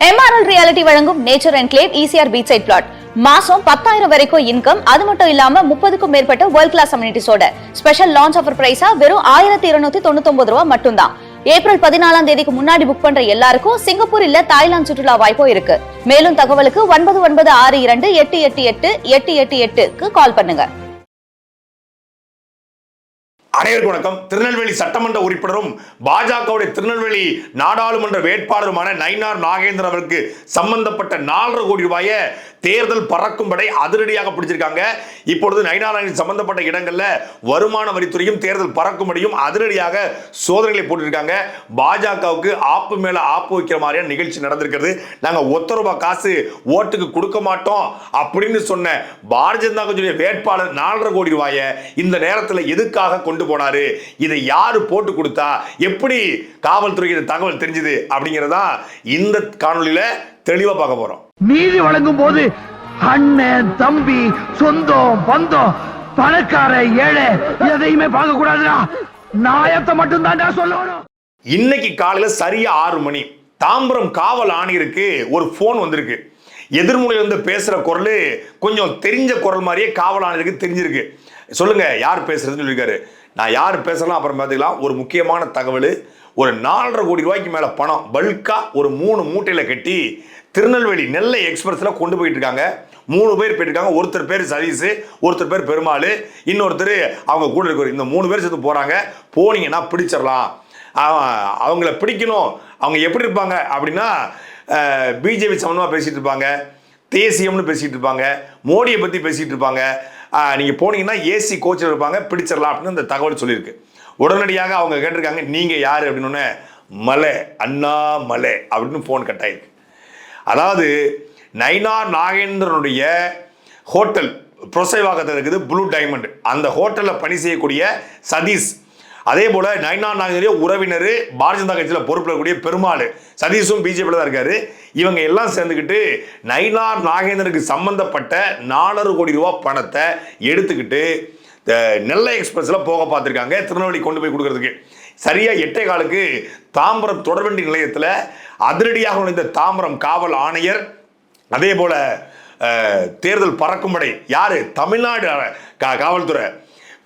MRL reality வழங்கும் nature enclave ECR beach side plot மாசம் பத்தாயிரம் வரைக்கும் இன்கம் அது மட்டும் இல்லாம முப்பதுக்கும் மேற்பட்ட வேர்ல்ட் கிளாஸ் அம்யூனிட்டிஸோட ஸ்பெஷல் லான்ச் ஆஃபர் பிரைஸா வெறும் ஆயிரத்தி இருநூத்தி தொண்ணூத்தி ஒன்பது ரூபா மட்டும்தான். ஏப்ரல் பதினாலாம் தேதிக்கு முன்னாடி புக் பண்ற எல்லாருக்கும் சிங்கப்பூர் இல்ல தாய்லாந்து சுற்றுலா வாய்ப்பும் இருக்கு. மேலும் தகவலுக்கு ஒன்பது ஒன்பது ஆறு இரண்டு எட்டு எட்டு எட்டு எட்டு எட்டு எட்டுக்கு கால் பண்ணுங்க. அனைவருக்கும் வணக்கம். திருநெல்வேலி சட்டமன்ற உறுப்பினரும் பாஜகவுடைய திருநெல்வேலி நாடாளுமன்ற வேட்பாளருமான நயினார் நாகேந்திரன் அவருக்கு சம்பந்தப்பட்ட நாலரை கோடி ரூபாயை தேர்தல் பறக்கும்படை அதிரடியாக பிடிச்சிருக்காங்க. இப்பொழுது நயினார் நாகேந்திரன் சம்பந்தப்பட்ட இடங்களில் வருமான வரித்துறையும் தேர்தல் பறக்கும்படியும் அதிரடியாக சோதனைகளை போட்டிருக்காங்க. பாஜகவுக்கு ஆப்பு மேல ஆப்பு வைக்கிற மாதிரியான நிகழ்ச்சி நடந்திருக்கிறது. நாங்கள் ஒத்த ரூபாய் காசு ஓட்டுக்கு கொடுக்க மாட்டோம் அப்படின்னு சொன்ன பாரதிய ஜனதா கட்சியுடைய வேட்பாளர் நாலரை கோடி ரூபாயை இந்த நேரத்தில் எதுக்காக கொண்டு போனாரு. இதை யாரு போட்டு கொடுத்தா? எப்படி காவல்துறைக்கு இந்த தகவல் தெரிஞ்சது அப்படிங்கிறதா இந்த காணொளியில தெளிவா பார்க்க போறோம். நீதி வழங்கும் போது அண்ணன் தம்பி சொந்தம் பந்தம் பணக்கார ஏழை எதையுமே பார்க்க கூடாதுடா. நாயத்தை மட்டும் தான்டா சொல்லணும். இன்னைக்கு காலையில சரியா ஆறு மணி. தாம்பரம் காவல் ஆணையருக்கு ஒரு ஃபோன் வந்திருக்கு. எதிர்முனையில இருந்து பேசுற குரல் கொஞ்சம் தெரிஞ்ச குரல் மாதிரியே காவல் ஆணையருக்கு தெரிஞ்சிருக்கு. சொல்லுங்க யார் பேசுறதுன்னு சொல்லியிருக்காரு. நான் யார் பேசலாம் அப்புறம் பார்த்துக்கலாம். ஒரு முக்கியமான தகவல் ஒரு நாலரை கோடி ரூபாய்க்கு மேல பணம் பல்கா ஒரு மூணு மூட்டையில கட்டி திருநெல்வேலி நெல்லை எக்ஸ்பிரஸ்ல கொண்டு போயிட்டு இருக்காங்க. மூணு பேர் போயிருக்காங்க. ஒருத்தர் பேர் சதீஷ் ஒருத்தர் பேர் பெருமாள் இன்னொருத்தர் அவங்க கூட இருக்கிற இந்த மூணு பேர் சேர்த்து போறாங்க. போனீங்கன்னா பிடிச்சிடலாம். அவங்கள பிடிக்கணும். அவங்க எப்படி இருப்பாங்க அப்படின்னா பிஜேபி சம்மந்தமாக பேசிட்டு இருப்பாங்க. தேசியம்னு பேசிட்டு இருப்பாங்க. மோடியை பற்றி பேசிட்டு இருப்பாங்க. நீங்கள் போனீங்கன்னா ஏசி கோச்சில் இருப்பாங்க பிடிச்சிடலாம் அப்படின்னு அந்த தகவல் சொல்லியிருக்கு. உடனடியாக அவங்க கேட்டிருக்காங்க நீங்கள் யார்? அப்படின்னு மலை அண்ணா மலை அப்படின்னு ஃபோன் கட் ஆயிருக்கு. அதாவது நைனா நாகேந்திரனுடைய ஹோட்டல் புரசைவாக்கத்தில் இருக்குது ப்ளூ டைமண்ட் அந்த ஹோட்டலில் பணி செய்யக்கூடிய சதீஷ் அதே போல நைனார் நாகரிய உறவினர் பாரதிய ஜனதா கட்சியில் பொறுப்பில் இருக்கக்கூடிய பெருமாள் சதீஷும் பிஜேபியில் தான் இருக்காரு. இவங்க எல்லாம் சேர்ந்துக்கிட்டு நைனார் நாகேந்திரனுக்கு சம்பந்தப்பட்ட நாலரை கோடி ரூபா பணத்தை எடுத்துக்கிட்டு நெல்லை எக்ஸ்பிரஸில் போக பார்த்துருக்காங்க. திருநெல்வேலி கொண்டு போய் கொடுக்கறதுக்கு. சரியாக எட்டே காலுக்கு தாம்பரம் தொடர்வண்டி நிலையத்தில் அதிரடியாக நுழைந்த தாம்பரம் காவல் ஆணையர் அதே போல தேர்தல் தேர்தல் பறக்கும்படை யார்? தமிழ்நாடு கா- காவல்துறை.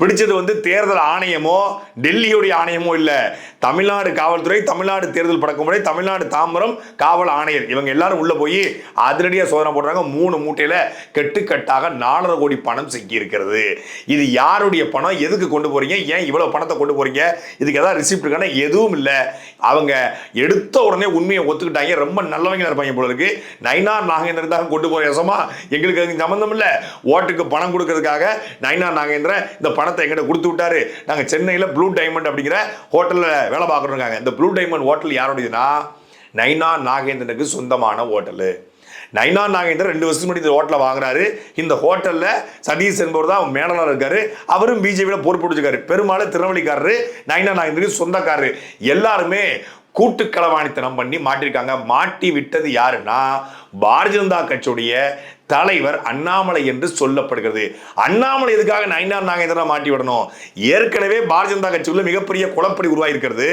பிடிச்சது வந்து தேர்தல் ஆணையமோ டெல்லியுடைய ஆணையமோ இல்லை. தமிழ்நாடு காவல்துறை தமிழ்நாடு தேர்தல் பறக்கும்படை தமிழ்நாடு தாம்பரம் காவல் ஆணையர். இவங்க எல்லாரும் உள்ள போய் அதிரடியாக சோதனை போடுறாங்க. மூணு மூட்டையில கெட்டுக்கட்டாக நாலரை கோடி பணம் சிக்கி இருக்கிறது இது யாருடைய பணம்? எதுக்கு கொண்டு போறீங்க? ஏன் இவ்வளவு பணத்தை கொண்டு போறீங்க? இதுக்கு ஏதாவது ரிசிப்ட் இருக்கான? எதுவும் இல்லை. அவங்க எடுத்த உடனே உண்மையை ஒத்துக்கிட்டாங்க. ரொம்ப நல்லவங்க இருப்பாங்க போல இருக்கு. நைனார் நாகேந்திரன் தான் கொண்டு போற எசமா. எங்களுக்கு அதுக்கு சம்பந்தம் இல்லை. ஓட்டுக்கு பணம் கொடுக்கறதுக்காக நைனார் நாகேந்திரன் இந்த பணத்தை எங்கிட்ட கொடுத்து விட்டாரு. நாங்கள் சென்னையில் ப்ளூ டைமண்ட் அப்படிங்கிற ஹோட்டலில் வேலை பார்க்குறோங்க இந்த ப்ளூ டைமண்ட் ஹோட்டல் யாருடையதுன்னா நைனா நாகேந்திரனுக்கு சொந்தமான ஹோட்டலு. நைனா நாகேந்திரன் ரெண்டு வருஷத்துக்கு முன்னாடி இந்த ஹோட்டலை வாங்குறாரு. இந்த ஹோட்டலில் சதீஷ் என்பவர் தான் மேலாளர் இருக்காரு. அவரும் பிஜேபியில் பொறுப்பு பிடிச்சிருக்காரு பெரும்பாலும் திருநெல்வேலிக்காரரு நைனா நாகேந்திரனுக்கு சொந்தக்காரரு. எல்லாருமே கூட்டுக்களவாணித்தனம் பண்ணி மாட்டிருக்காங்க. மாட்டி விட்டது யாருன்னா பாரதிய ஜனதா கட்சியுடைய தலைவர் அண்ணாமலை என்று சொல்லப்படுகிறது. அண்ணாமலை எதுக்காக நைனார் நாகேந்திரனை மாட்டி விடணும்? ஏற்கனவே பாரதிய ஜனதா கட்சிக்குள்ள மிகப்பெரிய குழப்படி உருவாயிருக்கிறது.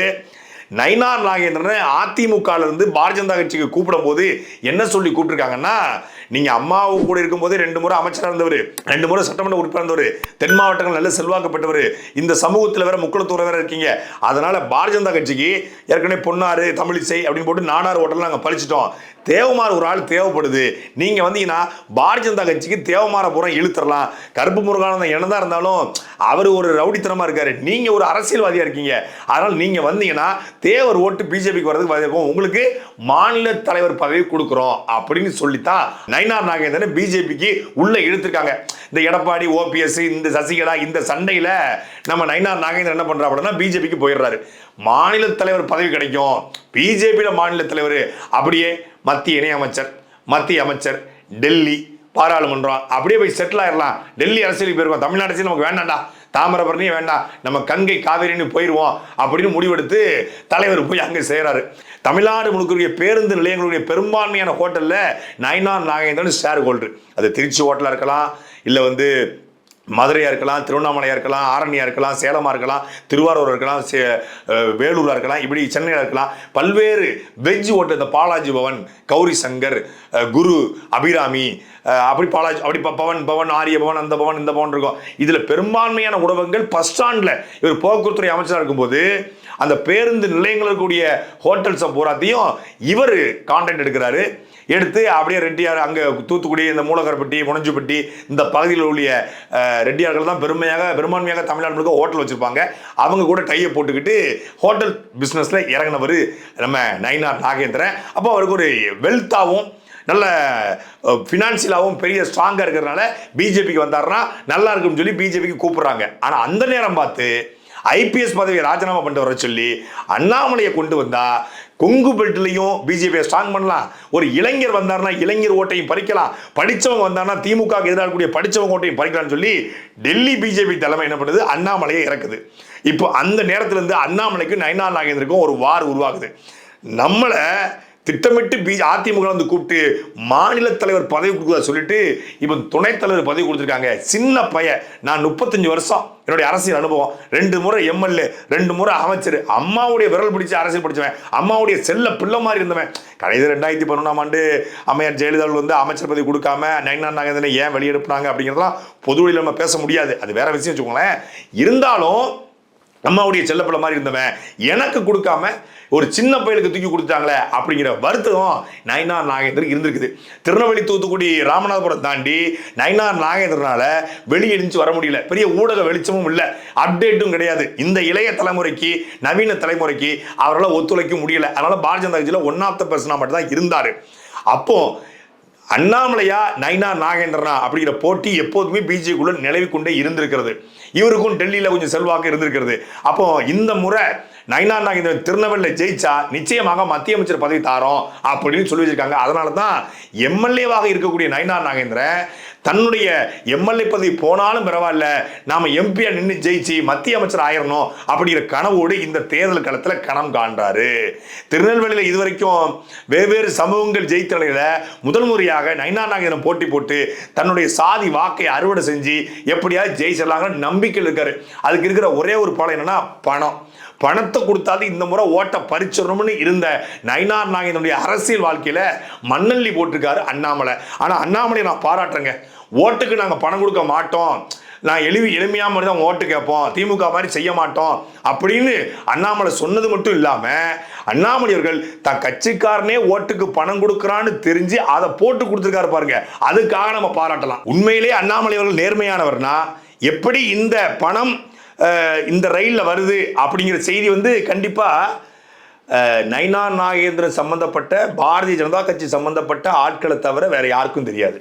நயினார் நாகேந்திரனை அதிமுகலேருந்து பாரதிய ஜனதா கட்சிக்கு கூப்பிடும் போது என்ன சொல்லி கூப்பிட்டுருக்காங்கன்னா நீங்கள் அம்மாவு கூட இருக்கும்போது ரெண்டு முறை அமைச்சராக இருந்தவர் ரெண்டு முறை சட்டமன்ற உறுப்பினர் இருந்தவர் தென் மாவட்டங்கள் நல்ல செல்வாக்கப்பட்டவர் இந்த சமூகத்தில் வேற முக்குளத்தூர வேற இருக்கீங்க. அதனால் பாரதிய ஜனதா கட்சிக்கு ஏற்கனவே பொன்னாறு தமிழிசை அப்படின்னு போட்டு நாடார் ஹோட்டல் நாங்கள் பழிச்சிட்டோம். தேவமார் ஒரு ஆள் தேவைப்படுது. நீங்கள் வந்தீங்கன்னா பாரதிய ஜனதா கட்சிக்கு தேவமார புறம் இழுத்துடலாம் கருப்பு முருகானந்தம் என்னதான் இருந்தாலும் அவர் ஒரு ரவுடித்தனமாக இருக்கார். நீங்கள் ஒரு அரசியல்வாதியாக இருக்கீங்க. அதனால் நீங்கள் வந்தீங்கன்னா தேவர் ஓட்டு பிஜேபிக்கு வரதுக்கு வாய்ப்பு உங்களுக்கு மாநில தலைவர் பதவி கொடுக்குறோம் அப்படின்னு சொல்லித்தான் நயினார் நாகேந்திரன் பிஜேபிக்கு உள்ளே இழுத்துருக்காங்க. இந்த எடப்பாடி ஓபிஎஸ் இந்த சசிகலா இந்த சண்டையில் நம்ம நயினார் நாகேந்திரன் என்ன பண்ணுறா அப்படின்னா பிஜேபிக்கு போயிடுறாரு. மாநில தலைவர் பதவி கிடைக்கும். பிஜேபியில் மாநில தலைவர் அப்படியே மத்திய இணையமைச்சர் மத்திய அமைச்சர் டெல்லி பாராளுமன்றம். அப்படியே போய் செட்டில் ஆயிடலாம் டெல்லி அரசியலுக்கு போயிருக்கோம். தமிழ்நாடு அரசியல் நமக்கு வேண்டாம்டா. தாமிரபரணியும் வேண்டாம். நம்ம கங்கை காவேரின்னு போயிடுவோம் அப்படின்னு முடிவெடுத்து தலைவர் போய் அங்கே செய்கிறாரு தமிழ்நாடு முழுக்கிற பேருந்து நிலையங்களுடைய பெரும்பான்மையான ஹோட்டலில் நயனார் நாகேந்திரன் ஷேர் ஹோல்டர் அது திருச்சி ஹோட்டலாக இருக்கலாம் இல்லை வந்து மதுரையாக இருக்கலாம் திருவண்ணாமலையாக இருக்கலாம் ஆரணியாக இருக்கலாம் சேலமாக இருக்கலாம் திருவாரூர் இருக்கலாம் சே- வேலூராக இருக்கலாம் இப்படி சென்னையில இருக்கலாம். பல்வேறு வெஜ் ஓட்டு இந்த பாலாஜி பவன் கௌரி சங்கர் குரு அபிராமி அப்படி பாலாஜி அப்படி ப- பவன் பவன் ஆரிய பவன் அந்த பவன் இந்த பவன் இருக்கும். இதில் பெரும்பான்மையான உணவகங்கள் பஸ் ஸ்டாண்டில் இவர் போக்குவரத்துறை அமைச்சராக இருக்கும்போது அந்த பேருந்து நிலையங்கள் இருக்கக்கூடிய ஹோட்டல்ஸை பூராத்தையும் இவர் கான்டாக்ட் எடுக்கிறாரு. எடுத்து அப்படியே ரெட்டியார் அங்கே தூத்துக்குடி இந்த மூலகரப்பட்டி முனஞ்சுப்பட்டி இந்த பகுதியில் உள்ள ரெட்டியார்கள் தான் பெருமையாக பெரும்பான்மையாக தமிழ்நாடு முழுக்க ஹோட்டல் வச்சுருப்பாங்க. அவங்க கூட டையை போட்டுக்கிட்டு ஹோட்டல் பிஸ்னஸில் இறங்கினவர் நம்ம நயினார் நாகேந்திரன். அப்போ அவருக்கு ஒரு வெல்த்தாகவும் நல்ல ஃபினான்சியலாகவும் பெரிய ஸ்ட்ராங்காக இருக்கிறதுனால பிஜேபிக்கு வந்தாருன்னா நல்லா இருக்கும்னு சொல்லி பிஜேபிக்கு கூப்பிட்றாங்க. ஆனால் அந்த நேரம் பார்த்து ஐபிஎஸ் பதவியை ராஜினாமா பண்ணிட்டு வர சொல்லி அண்ணாமலையை கொண்டு வந்தால் கொங்கு பெல்ட்லையும் பிஜேபியை ஸ்ட்ராங் பண்ணலாம். ஒரு இளைஞர் வந்தாருன்னா இளைஞர் ஓட்டையும் பறிக்கலாம். படித்தவங்க வந்தாருன்னா திமுக எதிராகக்கூடிய எதிராக படிச்சவங்க ஓட்டையும் பறிக்கலாம்னு சொல்லி டெல்லி பிஜேபி தலைமை என்ன பண்ணுது? அண்ணாமலையை இறக்குது. இப்போ அந்த நேரத்திலேருந்து அண்ணாமலைக்கும் நயனா நாகேந்திரக்கும் ஒரு வார் உருவாகுது. நம்மளை திட்டமிட்டு பி அதிமுக வந்து கூப்பிட்டு மாநில தலைவர் பதவி கொடுக்குறதா சொல்லிட்டு இப்போ துணைத் தலைவர் பதவி கொடுத்துருக்காங்க. சின்ன பையன் நான் முப்பத்தஞ்சு வருஷம் என்னுடைய அரசியல் அனுபவம். ரெண்டு முறை எம்எல்ஏ ரெண்டு முறை அமைச்சர். அம்மாவுடைய விரல் பிடிச்சி அரசியல் படித்தவன் அம்மாவுடைய செல்ல பிள்ளை மாதிரி இருந்தவன். கடைசி ரெண்டாயிரத்தி பதினொன்றாம் ஆண்டு அம்மையார் ஜெயலலிதா வந்து அமைச்சர் பதவி கொடுக்காம நயனா நாகேந்திரனை ஏன் வெளியெடுப்பினாங்க அப்படிங்கிறதெல்லாம் பொதுவெளியில் நம்ம பேச முடியாது. அது வேற விஷயம் வச்சுக்கோங்களேன். இருந்தாலும் அம்மாவுடைய செல்லப்பிள்ளை மாதிரி இருந்தவன் எனக்கு கொடுக்காம ஒரு சின்ன பையலுக்கு தூக்கி கொடுத்தாங்களே அப்படிங்கிற வருத்தம் நயனார் நாகேந்திரன் இருந்திருக்குது. திருநெல்வேலி தூத்துக்குடி ராமநாதபுரம் தாண்டி நயனார் நாகேந்திரனால வெளியே எழுந்து வர முடியல. பெரிய ஊடக வெளிச்சமும் இல்லை. அப்டேட்டும் கிடையாது. இந்த இளைய தலைமுறைக்கு நவீன தலைமுறைக்கு அவரால் ஒத்துழைக்க முடியல. அதனால பாரதிய ஜனதா கட்சியில் ஒன் ஆஃப் த பர்சனாக மட்டும் தான் இருந்தார். அப்போது அண்ணாமலையா நைனா நாகேந்திரனா அப்படிங்கிற போட்டி எப்போதுமே பிஜேபிக்குள்ள நிலவி கொண்டே இருந்திருக்கிறது. இவருக்கும் டெல்லியில் கொஞ்சம் செல்வாக்கு இருந்திருக்கிறது. அப்போ இந்த முறை நைனா நாகேந்திரன் திருநெல்வேலியில் ஜெயிச்சா நிச்சயமாக மத்திய அமைச்சர் பதவி தாரோம் அப்படின்னு சொல்லி வச்சிருக்காங்க. அதனால தான் எம்எல்ஏவாக இருக்கக்கூடிய நைனா நாகேந்திரன் தன்னுடைய எம்எல்ஏ பதவி போனாலும் பரவாயில்ல நாம் எம்பியாக நின்று ஜெயிச்சு மத்திய அமைச்சர் ஆயிரணும் அப்படிங்கிற கனவோடு இந்த தேர்தல் களத்தில் கணம் காண்றாரு. திருநெல்வேலியில் இதுவரைக்கும் வெவ்வேறு சமூகங்கள் ஜெயித்த நிலையில் முதல் முறையாக நைனா நாகேந்திரன் போட்டி போட்டு தன்னுடைய சாதி வாக்கை அறுவடை செஞ்சு எப்படியாவது ஜெயிச்சிடலாங்கிற நம்பிக்கை இருக்காரு. அதுக்கு இருக்கிற ஒரே ஒரு பலம் என்னன்னா பணம். பணத்தை கொடுத்தாது இந்த முறை ஓட்டை பறிச்சிடணும்னு இருந்த நயினார் நாயனுடைய அரசியல் வாழ்க்கையில மண்ணள்ளி போட்டிருக்காரு அண்ணாமலை. ஆனா அண்ணாமலையை நான் பாராட்டுறேங்க. ஓட்டுக்கு நாங்க பணம் கொடுக்க மாட்டோம். நான் எளிவி எளிமையா மாதிரி தான் ஓட்டு கேட்போம். திமுக மாதிரி செய்ய மாட்டோம். அப்படின்னு அண்ணாமலை சொன்னது மட்டும் இல்லாம அண்ணாமலை அவர்கள் தன் கட்சிக்காரனே ஓட்டுக்கு பணம் கொடுக்குறான்னு தெரிஞ்சு அதை போட்டு கொடுத்துருக்காரு பாருங்க. அதுக்காக நம்ம பாராட்டலாம். உண்மையிலே அண்ணாமலை அவர்கள் நேர்மையானவர்னா எப்படி இந்த பணம் இந்த ரயிலில் வருது அப்படிங்கிற செய்தி வந்து கண்டிப்பாக நைனா நாகேந்திரன் சம்மந்தப்பட்ட பாரதிய ஜனதா கட்சி சம்மந்தப்பட்ட ஆட்களை தவிர வேறு யாருக்கும் தெரியாது.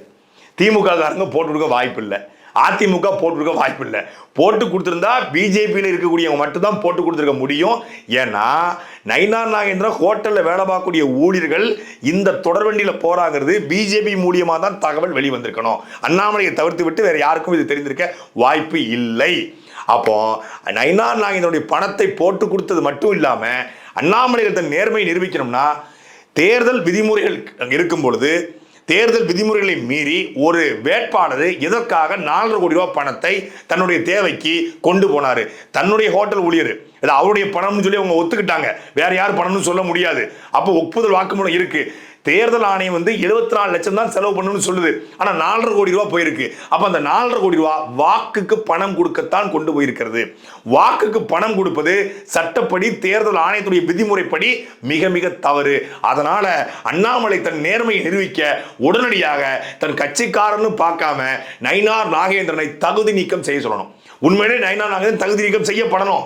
திமுக காரங்க போட்டு கொடுக்க வாய்ப்பு இல்லை அதிமுக போட்டிருக்க வாய்ப்பு இல்லை. போட்டு கொடுத்துருந்தா பிஜேபியில் இருக்கக்கூடியவங்க மட்டும்தான் போட்டு கொடுத்துருக்க முடியும். ஏன்னா நயினார் நாகேந்திரன் ஹோட்டலில் வேலை பார்க்கக்கூடிய ஊழியர்கள் இந்த தொடர்வண்டியில் போறாங்கிறது பிஜேபி மூலியமாக தான் தகவல் வெளிவந்திருக்கணும். அண்ணாமலையை தவிர்த்து விட்டு வேறு யாருக்கும் இது தெரிந்திருக்க வாய்ப்பு இல்லை. அப்போ நயினார் நாகேந்திரனுடைய பணத்தை போட்டு கொடுத்தது மட்டும் இல்லாமல் அண்ணாமலைகள் தன் நேர்மையை நிரூபிக்கணும்னா தேர்தல் விதிமுறைகள் இருக்கும் பொழுது தேர்தல் விதிமுறைகளை மீறி ஒரு வேட்பாளர் எதற்காக நாலரை கோடி ரூபாய் பணத்தை தன்னுடைய தேவைக்கு கொண்டு போனாரு? தன்னுடைய ஹோட்டல் ஊழியர். இது அவருடைய பணம்னு சொல்லி அவங்க ஒத்துக்கிட்டாங்க. வேற யார் பணம்னு சொல்ல முடியாது. அப்போ ஒப்புதல் வாக்குமூலம் இருக்குது தேர்தல் ஆணையம் வந்து எழுபத்தி நாலு லட்சம் தான் செலவு பண்ணணும்னு சொல்லுது. ஆனால் நாலரை கோடி ரூபா போயிருக்கு. அப்போ அந்த நாலரை கோடி ரூபா வாக்குக்கு பணம் கொடுக்கத்தான் கொண்டு போயிருக்கிறது. வாக்குக்கு பணம் கொடுப்பது சட்டப்படி தேர்தல் ஆணையத்துடைய விதிமுறைப்படி மிக மிக தவறு. அதனால அண்ணாமலை தன் நேர்மையை நிரூபிக்க உடனடியாக தன் கட்சிக்காரன்னு பார்க்காம நயினார் நாகேந்திரனை தகுதி நீக்கம் செய்ய சொல்லணும். உண்மையிலே நயினார் நாகேந்திரன் தகுதி நீக்கம் செய்யப்படணும்.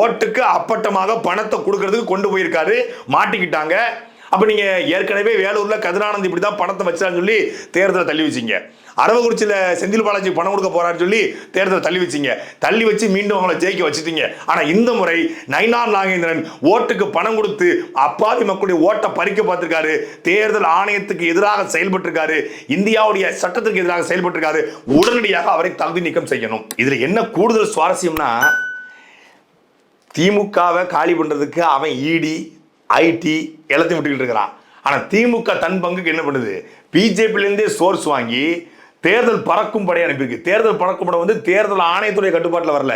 ஓட்டுக்கு அப்பட்டமாக பணத்தை கொடுக்கறதுக்கு கொண்டு போயிருக்காரு. மாட்டிக்கிட்டாங்க. அப்போ நீங்கள் ஏற்கனவே வேலூரில் கதிரானந்த் இப்படி தான் பணத்தை வச்சான்னு சொல்லி தேர்தலை தள்ளி வச்சீங்க. அரவக்குறிச்சியில் செந்தில் பாலாஜி பணம் கொடுக்க போகிறான்னு சொல்லி தேர்தலை தள்ளி வச்சீங்க. தள்ளி வச்சு மீண்டும் அவங்கள ஜெயிக்க வச்சுட்டீங்க. ஆனால் இந்த முறை நயினார் நாகேந்திரன் ஓட்டுக்கு பணம் கொடுத்து அப்பாவி மக்களுடைய ஓட்டை பறிக்க பார்த்துருக்காரு. தேர்தல் ஆணையத்துக்கு எதிராக செயல்பட்டிருக்காரு. இந்தியாவுடைய சட்டத்திற்கு எதிராக செயல்பட்டிருக்காரு. உடனடியாக அவரை தகுதி நீக்கம் செய்யணும். இதில் என்ன கூடுதல் சுவாரஸ்யம்னா திமுகவை காலி பண்ணுறதுக்கு அவன் ஈடி ஐடி எல்லாத்தையும் விட்டுக்கிட்டு இருக்கிறான். ஆனால் திமுக தன் பங்குக்கு என்ன பண்ணுது? பிஜேபிலேருந்தே சோர்ஸ் வாங்கி தேர்தல் பறக்கும் படையை அனுப்பியிருக்கு. தேர்தல் பறக்கும் படை வந்து தேர்தல் ஆணையத்துடைய கட்டுப்பாட்டில் வரல.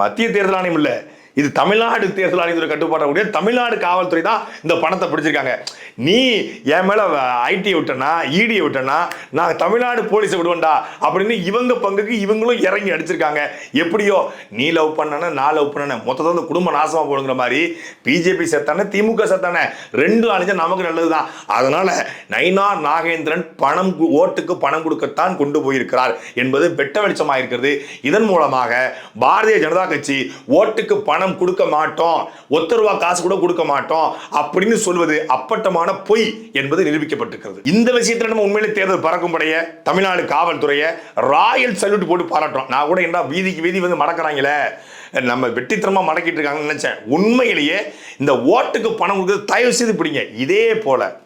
மத்திய தேர்தல் ஆணையம் இல்லை. இது தமிழ்நாடு தேர்தல் ஆணையத்துறை கட்டுப்பாட்டக்கூடிய தமிழ்நாடு காவல்துறை தான் இந்த பணத்தை பிடிச்சிருக்காங்க. நீ என் மேல ஐடி விட்டனா இடி விட்டனா நான் தமிழ்நாடு போலீஸை விடுவேன்டா அப்படின்னு இவங்க பங்குக்கு இவங்களும் இறங்கி அடிச்சிருக்காங்க எப்படியோ நீ லவ் பண்ணன நான் லவ் பண்ணன மொத்தத்தை வந்து குடும்ப நாசமா போடுங்கிற மாதிரி பிஜேபி செத்தானே திமுக செத்தானே ரெண்டு அணிஞ்சா நமக்கு நல்லதுதான். அதனால நயினார் நாகேந்திரன் பணம் ஓட்டுக்கு பணம் கொடுக்கத்தான் கொண்டு போயிருக்கிறார் என்பது வெட்ட வெளிச்சமாக இருக்கிறது இதன் மூலமாக பாரதிய ஜனதா கட்சி ஓட்டுக்கு பணம் கொடுக்க மாட்டோம். ஒத்த ரூபா காசு கூட கொடுக்க மாட்டோம். அப்படின்னு சொல்வது அப்பட்டமான பொய் என்பது நிரூபிக்கப்பட்டிருக்கிறது. இந்த விஷயத்துல நம்ம உண்மையிலே தேர்தல் பறக்கும் படைய தமிழ்நாடு காவல்துறையை ராயல் சல்யூட் போட்டு பாராட்டுறோம். நான் கூட என்ன வீதிக்கு வீதி வந்து மடக்கிறாங்களே. நம்ம வெட்டித்தனமா மடக்கிட்டு இருக்காங்கன்னு நினைச்சேன். உண்மையிலேயே இந்த ஓட்டுக்கு பணம் கொடுக்குறது தயவு செய்து பிடிங்க. இதே போல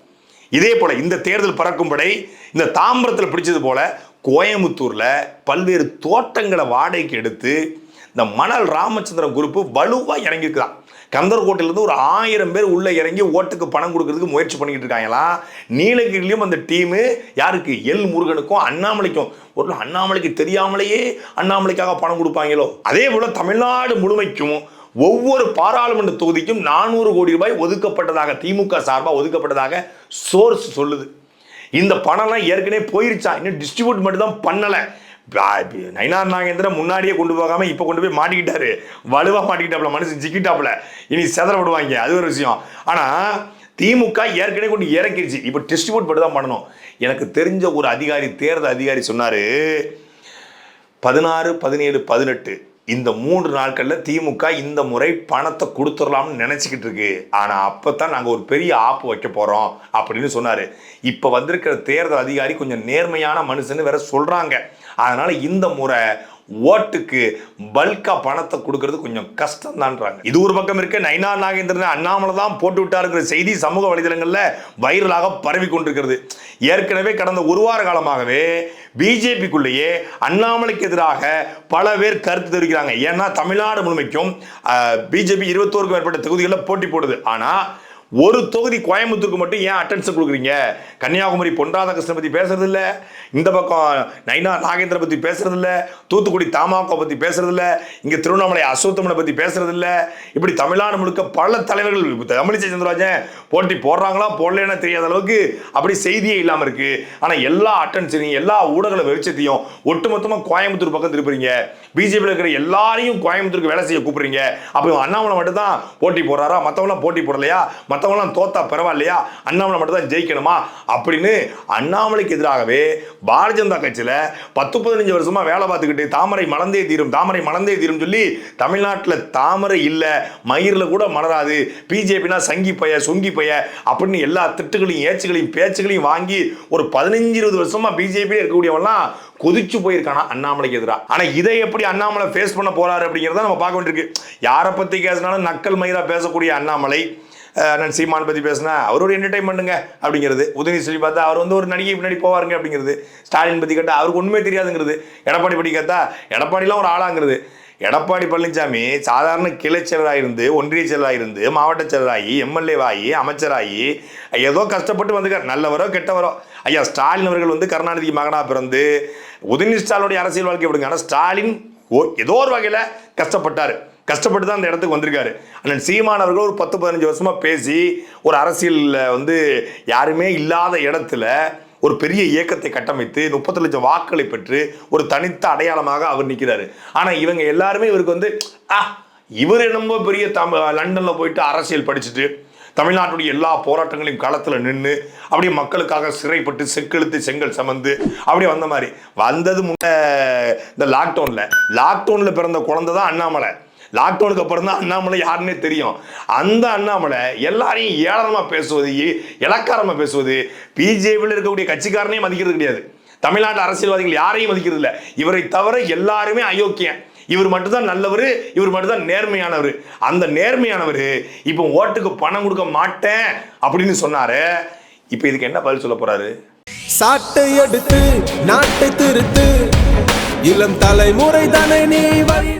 இதே போல இந்த தேர்தல் பறக்கும் படை இந்த தாம்பரத்தில் பிடிச்சது போல கோயம்புத்தூர்ல பல்வேறு தோட்டங்களை வாடகைக்கு எடுத்து இந்த மணல் ராமச்சந்திரன் குரூப் வலுவாக இறங்கியிருக்குதான். கந்தர்கோட்டையிலேருந்து ஒரு ஆயிரம் பேர் உள்ளே இறங்கி ஓட்டுக்கு பணம் கொடுக்கறதுக்கு முயற்சி பண்ணிக்கிட்டு இருக்காங்களா? நீலகிரிலையும் அந்த டீமு யாருக்கு? எல் முருகனுக்கும் அண்ணாமலைக்கும். ஒரு அண்ணாமலைக்கு தெரியாமலேயே அண்ணாமலைக்காக பணம் கொடுப்பாங்களோ? அதே போல தமிழ்நாடு முழுமைக்கும் ஒவ்வொரு பாராளுமன்ற தொகுதிக்கும் நானூறு கோடி ரூபாய் ஒதுக்கப்பட்டதாக திமுக சார்பாக ஒதுக்கப்பட்டதாக சோர்ஸ் சொல்லுது. இந்த பணம்லாம் ஏற்கனவே போயிருச்சா? இன்னும் டிஸ்ட்ரிபியூட் மட்டும் தான் பண்ணலை. நயினார் நாகேந்திரன் முன்னாடியே கொண்டு போகாம இப்போ கொண்டு போய் மாட்டிக்கிட்டாரு. வலுவா மாட்டிக்கிட்டாப்ல மனுஷன் சிக்கிட்டாப்ல இனி செதற விடுவாங்க அது ஒரு விஷயம். ஆனா திமுக ஏற்கனவே கொண்டு இறக்கிடுச்சு இப்போ டிஸ்ட்ரிபியூட் போட்டு தான் பண்ணணும். எனக்கு தெரிஞ்ச ஒரு அதிகாரி தேர்தல் அதிகாரி சொன்னாரு பதினாறு பதினேழு பதினெட்டு இந்த மூன்று நாட்களில் திமுக இந்த முறை பணத்தை கொடுத்துடலாம்னு நினச்சிக்கிட்டு இருக்கு. ஆனால் அப்போ தான் நாங்கள் ஒரு பெரிய ஆப்பு வைக்க போகிறோம் அப்படின்னு சொன்னார். இப்போ வந்திருக்கிற தேர்தல் அதிகாரி கொஞ்சம் நேர்மையான மனுஷன்னு வேற சொல்கிறாங்க அதனால் இந்த முறை ஓட்டுக்கு பல்கா பணத்தை கொடுக்கறது கொஞ்சம் கஷ்டம் தான்றாங்க இது ஒரு பக்கம் இருக்க நைனா நாகேந்திரன் அண்ணாமலை தான் போட்டு விட்டாருங்கிற செய்தி சமூக வலைதளங்களில் வைரலாக பரவி கொண்டிருக்கிறது. ஏற்கனவே கடந்த ஒரு வார காலமாகவே பிஜேபிக்குள்ளேயே அண்ணாமலைக்கு எதிராக பல பேர் கருத்து தெரிவிக்கிறாங்க. ஏன்னா தமிழ்நாடு முழுமைக்கும் பிஜேபி இருபத்தோருக்கும் மேற்பட்ட தொகுதிகளில் போட்டி போடுது. ஆனால் ஒரு தொகுதி கோயம்புத்தூருக்கு மட்டும் ஏன் அட்டன்ஷன் கொடுக்குறீங்க? கன்னியாகுமரி பொன் ராதாகிருஷ்ணன் பற்றி பேசுறது இல்ல இந்த பக்கம் நைனா நாகேந்திர பற்றி பேசுறது இல்ல தூத்துக்குடி தாமாக்கோ பற்றி பேசுறது இல்ல இங்கே திருவண்ணாமலை அசோத்தமனை பற்றி பேசுறது இல்ல இப்படி தமிழ்நாடு முழுக்க பல தலைவர்கள் தமிழிசை சந்திரராஜன் போட்டி போடுறாங்களா போடலன்னா தெரியாத அளவுக்கு அப்படி செய்தியே இல்லாமல் இருக்கு. ஆனால் எல்லா அட்டன்ஷனையும் எல்லா ஊடக வெளிச்சத்தையும் ஒட்டுமொத்தமாக கோயம்புத்தூர் பக்கம் திருப்புறீங்க. பிஜேபியில் இருக்கிற எல்லாரையும் கோயம்புத்தூருக்கு வேலை செய்ய கூப்பிடுறீங்க. அப்போ அண்ணாமலை மட்டும் தான் போட்டி போடுறாரா? மற்றவங்களாம் போட்டி போடலையா? மற்றவங்களாம் தோத்தா பரவாயில்லையா? அண்ணாமலை மட்டும் தான் ஜெயிக்கணுமா? அப்படின்னு அண்ணாமலைக்கு எதிராகவே பாரதிய ஜனதா கட்சியில் பத்து பதினஞ்சு வருஷமாக வேலை பார்த்துக்கிட்டு தாமரை மலர்ந்தே தீரும் தாமரை மலர்ந்தே தீரும் சொல்லி தமிழ்நாட்டில் தாமரை இல்லை மயிரில் கூட மலராது பிஜேபினா சங்கி பைய சொங்கி பைய அப்படின்னு எல்லா திட்டுகளையும் ஏச்சுகளையும் பேச்சுகளையும் வாங்கி ஒரு பதினஞ்சு இருபது வருஷமாக பிஜேபியே இருக்கக்கூடியவெல்லாம் கொதிச்சு போயிருக்கானா அண்ணாமலைக்கு எதிராக ஆனால் இதை எப்படி அண்ணாமலை ஃபேஸ் பண்ண போறாரு அப்படிங்கிறத நம்ம பார்க்க வேண்டியிருக்கு. யாரை பற்றி பேசினாலும் நக்கல் மயிரா பேசக்கூடிய அண்ணாமலை அஹ், அண்ணன் சீமான் பற்றி பேசினா அவர் ஒரு என்டர்டைன்மெண்ட்டுங்க அப்படிங்கிறது. உதயநிதி சொல்லி பார்த்தா அவர் வந்து ஒரு நடிகை பின்னாடி போவாருங்க அப்படிங்கிறது. ஸ்டாலின் பற்றி கேட்டால் அவருக்கு ஒன்றுமே தெரியாதுங்கிறது. எடப்பாடி பற்றி கேட்டா எடப்பாடிலாம் ஒரு ஆளாங்கிறது. எடப்பாடி பழனிசாமி சாதாரண கிளை செயலராக இருந்து ஒன்றிய செயலராக இருந்து மாவட்ட செயலராகி எம்எல்ஏவாகி அமைச்சராகி ஏதோ கஷ்டப்பட்டு வந்துக்கார் நல்லவரோ கெட்டவரோ. ஐயா ஸ்டாலின் அவர்கள் வந்து கருணாநிதி மகனாக பிறந்து உதயநிதி ஸ்டாலினுடைய அரசியல் வாழ்க்கை விடுங்க ஆனால் ஸ்டாலின் ஓ ஏதோ ஒரு வகையில் கஷ்டப்பட்டார். கஷ்டப்பட்டு தான் அந்த இடத்துக்கு வந்திருக்காரு. அண்ணன் சீமான் அவர்கள் ஒரு பத்து பதினஞ்சு வருஷமாக பேசி ஒரு அரசியலில் வந்து யாருமே இல்லாத இடத்துல ஒரு பெரிய இயக்கத்தை கட்டமைத்து முப்பத்தி லட்சம் வாக்குகளை பெற்று ஒரு தனித்த அடையாளமாக அவர் நிற்கிறாரு ஆனால் இவங்க எல்லாருமே இவருக்கு வந்து ஆ இவர் என்னமோ பெரிய தம் லண்டனில் போயிட்டு அரசியல் படிச்சுட்டு தமிழ்நாட்டுடைய எல்லா போராட்டங்களையும் களத்தில் நின்று அப்படியே மக்களுக்காக சிறைப்பட்டு செக்கெழுத்து செங்கல் சமந்து அப்படியே வந்த மாதிரி. வந்தது முன்ன இந்த லாக்டவுனில் லாக்டவுனில் பிறந்த குழந்தை தான் அண்ணாமலை. லாக்டவுனுக்கு அப்புறம் தான் அண்ணாமலை யாருன்னே தெரியும். அந்த அண்ணாமலை எல்லாரையும் ஏளனமாக பேசுவது இலக்காரமாக பேசுவது பிஜேபியில் இருக்கக்கூடிய கட்சிக்காரனே மதிக்கிறது கிடையாது. தமிழ்நாட்டு அரசியல்வாதிகள் யாரையும் மதிக்கிறது இல்லை இவரை தவிர எல்லாருமே அயோக்கியம். இவர் மட்டும்தான் நல்லவர் இவர் மட்டும்தான் நேர்மையானவர். அந்த நேர்மையானவர் இப்போ ஓட்டுக்கு பணம் கொடுக்க மாட்டேன் அப்படின்னு சொன்னாரு. இப்போ இதுக்கு என்ன பதில் சொல்ல போறாரு? சாட்டை எடுத்து நாட்டை திருத்து. இளம் தலைமுறை தானே நீ வழி